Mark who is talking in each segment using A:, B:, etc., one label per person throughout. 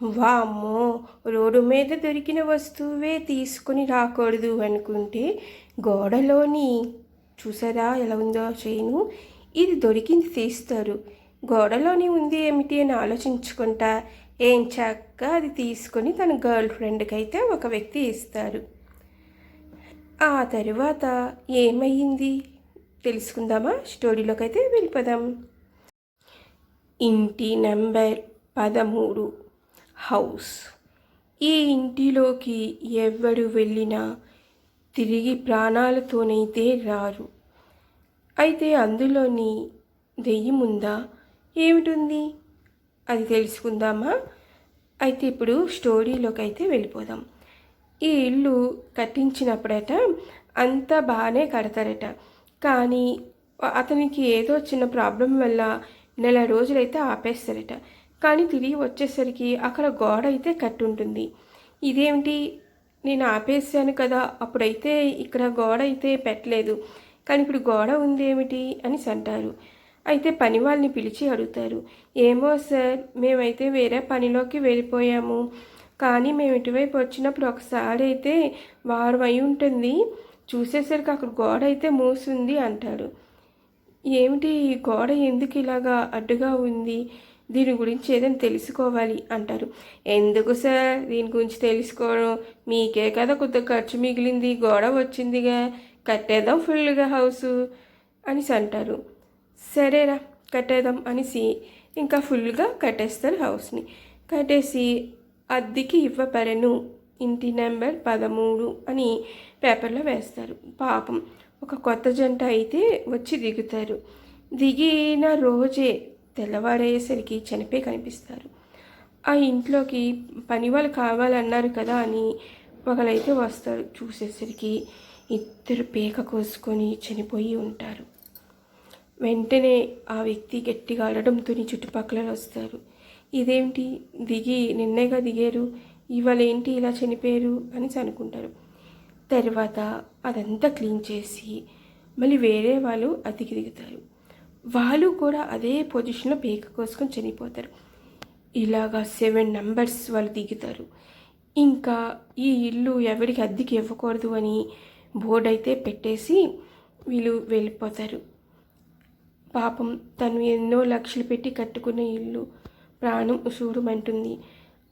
A: వామ్మో రోడ్డు మీద దొరికిన వస్తువే తీసుకొని రాకూడదు అనుకుంటే గోడలోని చూసారా ఎలా ఉందో చేయను ఇది దొరికింది తీస్తారు. గోడలోని ఉంది ఏమిటి అని ఆలోచించుకుంటా. ఏం చక్క అది తీసుకొని తన గర్ల్ ఫ్రెండ్కి అయితే ఒక వ్యక్తి ఇస్తారు. ఆ తరువాత ఏమయ్యింది? తెలుసుకుందామా? స్టోరీలోకి అయితే వెళ్ళిపోదాం. ఇంటి నెంబర్ పదమూడు. హౌస్. ఈ ఇంటిలోకి ఎవరు వెళ్ళినా తిరిగి ప్రాణాలతోనైతే రారు. అయితే అందులోని దెయ్యముందా ఏమిటుంది? అది తెలుసుకుందామా? అయితే ఇప్పుడు స్టోరీలోకి అయితే వెళ్ళిపోదాం. ఈ ఇల్లు కట్టించినప్పుడట అంతా బాగానే కడతారట. కానీ అతనికి ఏదో చిన్న ప్రాబ్లం వల్ల నెల రోజులైతే ఆపేస్తారట. కానీ తిరిగి వచ్చేసరికి అక్కడ గోడ అయితే కట్టుంటుంది. ఇదేమిటి? నేను ఆపేసాను కదా అప్పుడైతే ఇక్కడ గోడ అయితే పెట్టలేదు. కానీ ఇప్పుడు గోడ ఉందేమిటి? అని అంటారు అయితే పని వాళ్ళని పిలిచి అడుగుతారు. ఏమో సార్ మేమైతే వేరే పనిలోకి వెళ్ళిపోయాము. కానీ మేము ఇటువైపు వచ్చినప్పుడు ఒకసారి అయితే వారం అయి ఉంటుంది. చూసేసరికి అక్కడ గోడ అయితే మూసింది అంటాడు. ఏమిటి ఈ గోడ ఎందుకు ఇలాగా అడ్డుగా ఉంది? దీని గురించి ఏదైనా తెలుసుకోవాలి అంటారు. ఎందుకు సార్? దీని గురించి తెలుసుకోవడం మీకే కదా కొద్ది ఖర్చు మిగిలింది గోడ వచ్చిందిగా కట్టేద్దాం ఫుల్గా హౌసు అనేసి అంటారు. సరేరా కట్టేద్దాం అనేసి ఇంకా ఫుల్గా కట్టేస్తారు హౌస్ని. కట్టేసి అద్దెకి ఇవ్వబడను ఇంటి నెంబర్ పదమూడు అని పేపర్లో వేస్తారు. పాపం ఒక కొత్త జంట అయితే వచ్చి దిగుతారు. దిగిన రోజే తెల్లవారయ్యేసరికి చనిపోయి కనిపిస్తారు. ఆ ఇంట్లోకి పని వాళ్ళు కావాలన్నారు కదా అని ఒకరైతే వస్తారు. చూసేసరికి ఇద్దరు పేక కోసుకొని చనిపోయి ఉంటారు. వెంటనే ఆ వ్యక్తి గట్టిగా అలడంతో చుట్టుపక్కల వస్తారు. ఇదేంటి? దిగి నిన్నేగా దిగారు. ఇవాళ ఏంటి ఇలా చనిపోయారు అని అనుకుంటారు. తర్వాత అదంతా క్లీన్ చేసి మళ్ళీ వేరే వాళ్ళు అతికి దిగుతారు. వాళ్ళు కూడా అదే పొజిషన్లో పేక కోసుకొని చనిపోతారు. ఇలాగా సెవెన్ నంబర్స్ వాళ్ళు దిగుతారు. ఇంకా ఈ ఇల్లు ఎవరికి అద్దెకి ఇవ్వకూడదు అని బోర్డు అయితే పెట్టేసి వీళ్ళు వెళ్ళిపోతారు. పాపం తను ఎన్నో లక్షలు పెట్టి కట్టుకున్న ఇల్లు ప్రాణం చూడమంటుంది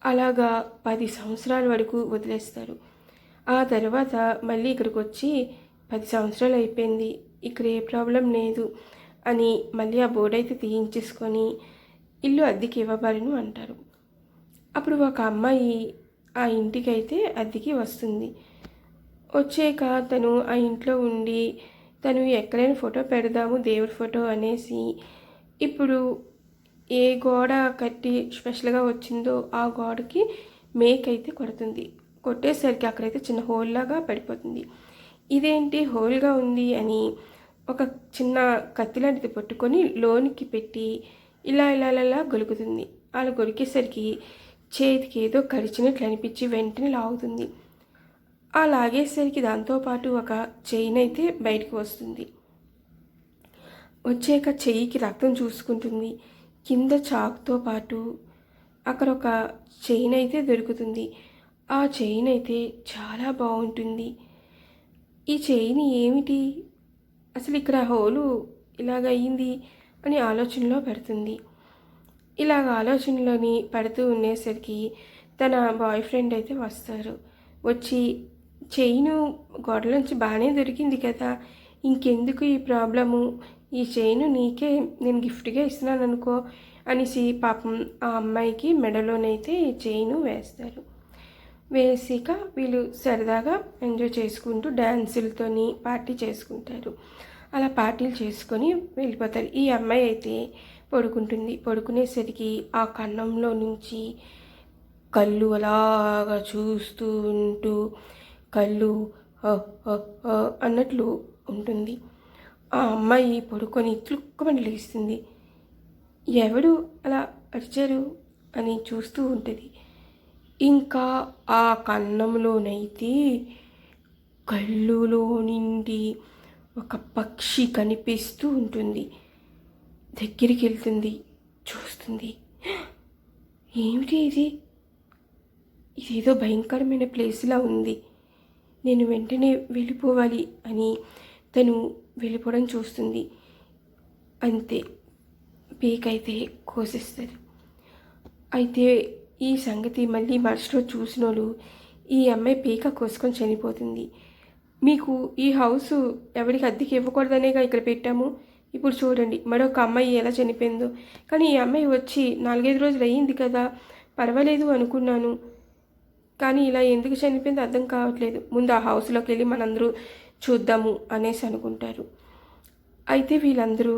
A: అలాగా పది సంవత్సరాల వరకు వదిలేస్తారు. ఆ తర్వాత మళ్ళీ ఇక్కడికి వచ్చి పది సంవత్సరాలు అయిపోయింది. ఇక్కడ ఏ ప్రాబ్లం లేదు. అని మళ్ళీ ఆ బోర్డు అయితే తీయించేసుకొని ఇల్లు అద్దెకి ఇవ్వబడను అంటారు. అప్పుడు ఒక అమ్మాయి ఆ ఇంటికి అయితే అద్దెకి వస్తుంది. వచ్చాక తను ఆ ఇంట్లో ఉండి తను ఎక్కడైనా ఫోటో పెడదాము దేవుడి ఫోటో అనేసి ఇప్పుడు ఏ గోడ కట్టి స్పెషల్గా వచ్చిందో ఆ గోడకి మేక్ అయితే కొడుతుంది. కొట్టేసరికి అక్కడైతే చిన్న హోల్ లాగా పడిపోతుంది. ఇదేంటి? హోల్గా ఉంది అని ఒక చిన్న కత్తి లాంటిది పట్టుకొని లోనికి పెట్టి ఇలా ఇలా ఇలా గొలుకుతుంది. అలా గొలికేసరికి చేతికి ఏదో కరిచినట్లు అనిపించి వెంటనే లాగుతుంది. ఆ లాగేసరికి దాంతోపాటు ఒక చైన్ అయితే బయటకు వస్తుంది. వచ్చాక చెయ్యికి రక్తం చూసుకుంటుంది. కింద చాకుతో పాటు అక్కడ ఒక చైన్ అయితే దొరుకుతుంది. ఆ చైన్ అయితే చాలా బాగుంటుంది. ఈ చైన్ ఏమిటి? అసలు ఇక్కడ హోలు ఇలాగ అయ్యింది అని ఆలోచనలో పెడుతుంది. ఇలాగ ఆలోచనలోని పడుతూ ఉండేసరికి తన బాయ్ ఫ్రెండ్ అయితే వస్తారు. వచ్చి చైను గోడలోంచి బాగానే దొరికింది కదా ఇంకెందుకు ఈ ప్రాబ్లము? ఈ చైను నీకే నేను గిఫ్ట్గా ఇస్తున్నాను అనుకో అనేసి పాపం ఆ అమ్మాయికి మెడలోనైతే చైను వేస్తారు. వేసిక వీళ్ళు సరదాగా ఎంజాయ్ చేసుకుంటూ డ్యాన్సులతోని పార్టీ చేసుకుంటారు. అలా పార్టీలు చేసుకొని వెళ్ళిపోతారు. ఈ అమ్మాయి అయితే పడుకుంటుంది. పడుకునేసరికి ఆ కన్నంలో నుంచి కళ్ళు అలాగా చూస్తూ ఉంటూ కళ్ళు అన్నట్లు ఉంటుంది. ఆ అమ్మాయి పడుకొని త్లుక్కమని లేస్తుంది. ఎవడు అలా అరిచారు అని చూస్తూ ఉంటుంది. ఇంకా ఆ కన్నంలోనైతే కళ్ళులో నిండి ఒక పక్షి కనిపిస్తూ ఉంటుంది. దగ్గరికి వెళ్తుంది చూస్తుంది. ఏమిటి ఇది? ఇదేదో భయంకరమైన ప్లేస్లా ఉంది. నేను వెంటనే వెళ్ళిపోవాలి అని తను వెళ్ళిపోవడం చూస్తుంది. అంతే పీకైతే కోసేస్తుంది అయితే ఈ సంగతి మళ్ళీ మరుసలో చూసిన వాళ్ళు ఈ అమ్మాయి పీక కోసుకొని చనిపోతుంది. మీకు ఈ హౌస్ ఎవరికి అద్దెకి ఇవ్వకూడదనేగా ఇక్కడ పెట్టాము. ఇప్పుడు చూడండి మరొక అమ్మాయి ఎలా చనిపోయిందో. కానీ ఈ అమ్మాయి వచ్చి నాలుగైదు రోజులు అయ్యింది కదా. పర్వాలేదు అనుకున్నాను. కానీ ఇలా ఎందుకు చనిపోయిందో అర్థం కావట్లేదు. ముందు ఆ హౌస్లోకి వెళ్ళి మనందరూ చూద్దాము అనేసి అనుకుంటారు. అయితే వీళ్ళందరూ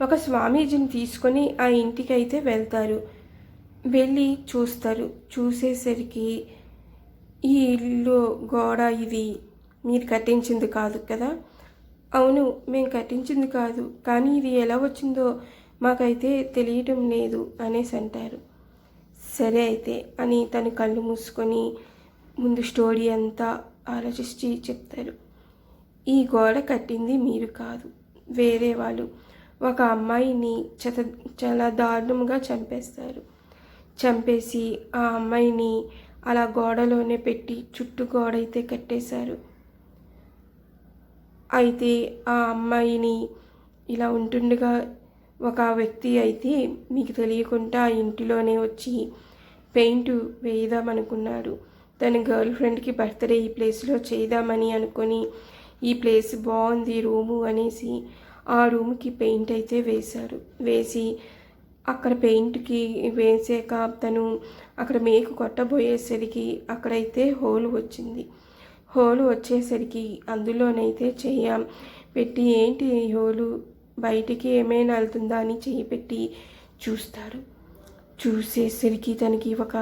A: ఒక స్వామీజీని తీసుకొని ఆ ఇంటికి అయితే వెళ్తారు. వెళ్ళి చూస్తారు. చూసేసరికి ఈ ఇల్లు గోడ ఇది. మీరు కట్టించింది కాదు కదా? అవును మేము కట్టించింది కాదు. కానీ ఇది ఎలా వచ్చిందో మాకైతే తెలియటం లేదు అనేసి అంటారు. సరే అయితే అని తను కళ్ళు మూసుకొని ముందు స్టోరీ అంతా ఆలోచించి చెప్తారు. ఈ గోడ కట్టింది మీరు కాదు. వేరే వాళ్ళు. ఒక అమ్మాయిని చత చాలా దారుణంగా చంపేస్తారు. చంపేసి ఆ అమ్మాయిని అలా గోడలోనే పెట్టి చుట్టూ గోడ అయితే కట్టేశారు. అయితే ఆ అమ్మాయిని ఇలా ఉంటుండగా ఒక వ్యక్తి అయితే మీకు తెలియకుండా ఆ ఇంటిలోనే వచ్చి పెయింట్ వేయదామనుకున్నాడు. తన గర్ల్ ఫ్రెండ్కి బర్త్డే ఈ ప్లేస్లో చేద్దామని అనుకొని ఈ ప్లేస్ బాగుంది రూము అనేసి ఆ రూమ్కి పెయింట్ అయితే వేశారు. వేసి అక్కడ పెయింట్కి వేసాక తను అక్కడ మేకు కొట్టబోయేసరికి అక్కడైతే హోల్ వచ్చింది. హోల్ వచ్చేసరికి అందులోనైతే చెయ్య పెట్టి ఏంటి హోలు? బయటికి ఏమైనా వెళ్తుందా అని చెయ్యి పెట్టి చూస్తారు చూసేసరికి తనకి ఒక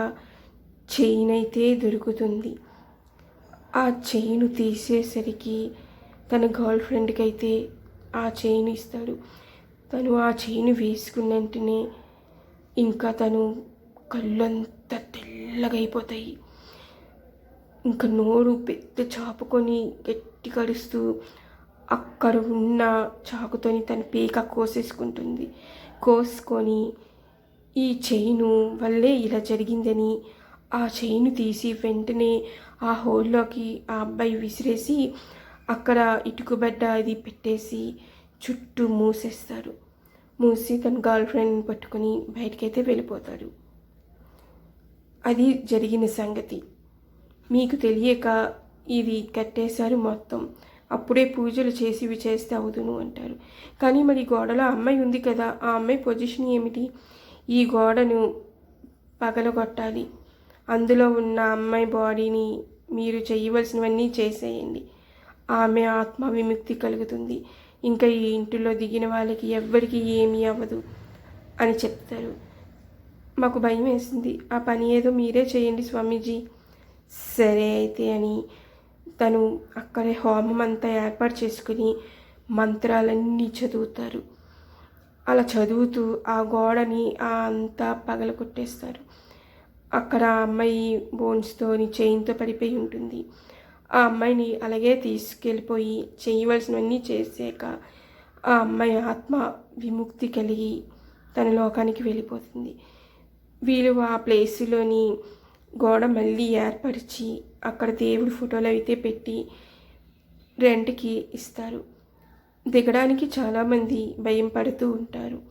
A: చైన్ అయితే దొరుకుతుంది. ఆ చైన్ తీసేసరికి తన గర్ల్ ఫ్రెండ్కి అయితే ఆ చైన్ ఇస్తాడు. తను ఆ చైన్ వేసుకున్న వెంటనే ఇంకా తను కళ్ళంతా తెల్లగా అయిపోతాయి ఇంకా నోరు పెద్ద చాపుకొని గట్టి కడుస్తూ అక్కడ ఉన్న చాకుతోని తన పీక కోసేసుకుంటుంది. కోసుకొని ఈ చైను వల్లే ఇలా జరిగిందని ఆ చైను తీసి వెంటనే ఆ హోల్లోకి ఆ అబ్బాయి విసిరేసి అక్కడ ఇటుకబడ్డ అది పెట్టేసి చుట్టూ మూసేస్తారు. మూసి తన గర్ల్ ఫ్రెండ్ని పట్టుకొని బయటకైతే వెళ్ళిపోతాడు. అది జరిగిన సంగతి. మీకు తెలియక ఇది కట్టేశారు మొత్తం. అప్పుడే పూజలు చేసి ఇవి చేస్తే అవుదును అంటారు. కానీ మరి గోడలో అమ్మాయి ఉంది కదా ఆ అమ్మాయి పొజిషన్ ఏమిటి? ఈ గోడను పగలగొట్టాలి. అందులో ఉన్న అమ్మాయి బాడీని మీరు చేయవలసినవన్నీ చేసేయండి. ఆమె ఆత్మ విముక్తి కలుగుతుంది. ఇంకా ఈ ఇంటిలో దిగిన వాళ్ళకి ఎవ్వరికి ఏమీ అవ్వదు అని చెప్తారు. మాకు భయం వేసింది. ఆ పని ఏదో మీరే చేయండి స్వామీజీ. సరే అయితే అని తను అక్కడే హోమం అంతా ఏర్పాటు చేసుకుని మంత్రాలన్నీ చదువుతారు. అలా చదువుతూ ఆ గోడని ఆ అంతా పగల కొట్టేస్తారు. అక్కడ ఆ అమ్మాయి బోన్స్తోని చైన్తో పడిపోయి ఉంటుంది. ఆ అమ్మాయిని అలాగే తీసుకెళ్ళిపోయి చేయవలసినవన్నీ చేసాక ఆ అమ్మాయి ఆత్మ విముక్తి కలిగి తన లోకానికి వెళ్ళిపోతుంది. వీళ్ళు ఆ ప్లేస్లోని గోడ మళ్ళీ ఏర్పరిచి అక్కడ దేవుడి ఫోటోలు అయితే పెట్టి రెంట్కి ఇస్తారు. దిగడానికి చాలామంది భయం పడుతూ ఉంటారు.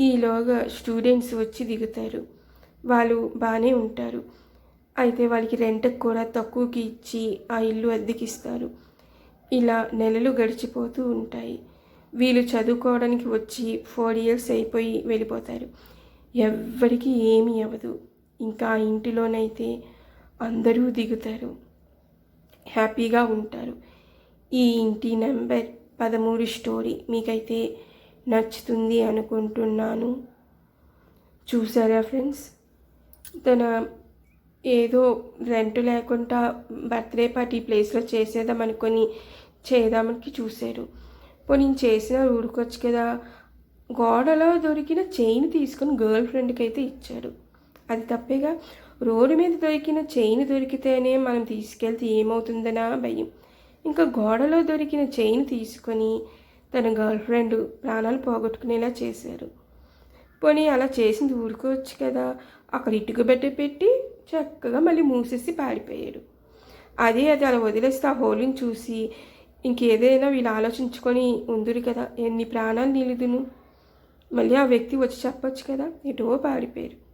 A: ఈలోగా స్టూడెంట్స్ వచ్చి దిగుతారు. వాళ్ళు బాగానే ఉంటారు. అయితే వాళ్ళకి రెంట్కి కూడా తక్కువకి ఇచ్చి ఆ ఇల్లు అద్దెకిస్తారు. ఇలా నెలలు గడిచిపోతూ ఉంటాయి. వీళ్ళు చదువుకోవడానికి వచ్చి ఫోర్ ఇయర్స్ అయిపోయి వెళ్ళిపోతారు. ఎవ్వరికి ఏమీ అవ్వదు. ఇంకా ఆ ఇంటిలోనైతే అందరూ దిగుతారు. హ్యాపీగా ఉంటారు. ఈ ఇంటి నెంబర్ పదమూడు స్టోరీ మీకైతే నచ్చుతుంది అనుకుంటున్నాను. చూసారా ఫ్రెండ్స్? తన ఏదో రెంట్ లేకుండా బర్త్డే పార్టీ ప్లేస్లో చేసేద్దాం అనుకొని చేద్దామని చూశారు పోనీ నేను చేసిన ఊరుకొచ్చు కదా. గోడలో దొరికిన చైన్ తీసుకొని గర్ల్ ఫ్రెండ్కి అయితే ఇచ్చాడు. అది తప్పేగా. రోడ్డు మీద దొరికిన చైన్ దొరికితేనే మనం తీసుకెళ్తే ఏమవుతుందనా భయం. ఇంకా గోడలో దొరికిన చైన్ తీసుకొని తన గర్ల్ ఫ్రెండ్ ప్రాణాలు పోగొట్టుకునేలా చేశారు. పోనీ అలా చేసింది ఊరుకోవచ్చు కదా. అక్కడ ఇటుక బెట్ట పెట్టి చక్కగా మళ్ళీ మూసేసి పారిపోయాడు. అదే అది అలా వదిలేస్తే ఆ హోలీని చూసి ఇంకేదైనా వీళ్ళు ఆలోచించుకొని ఉందురు కదా ఎన్ని ప్రాణాలు నిలుదును? మళ్ళీ ఆ వ్యక్తి వచ్చి చెప్పొచ్చు కదా ఎటో పారిపోయారు.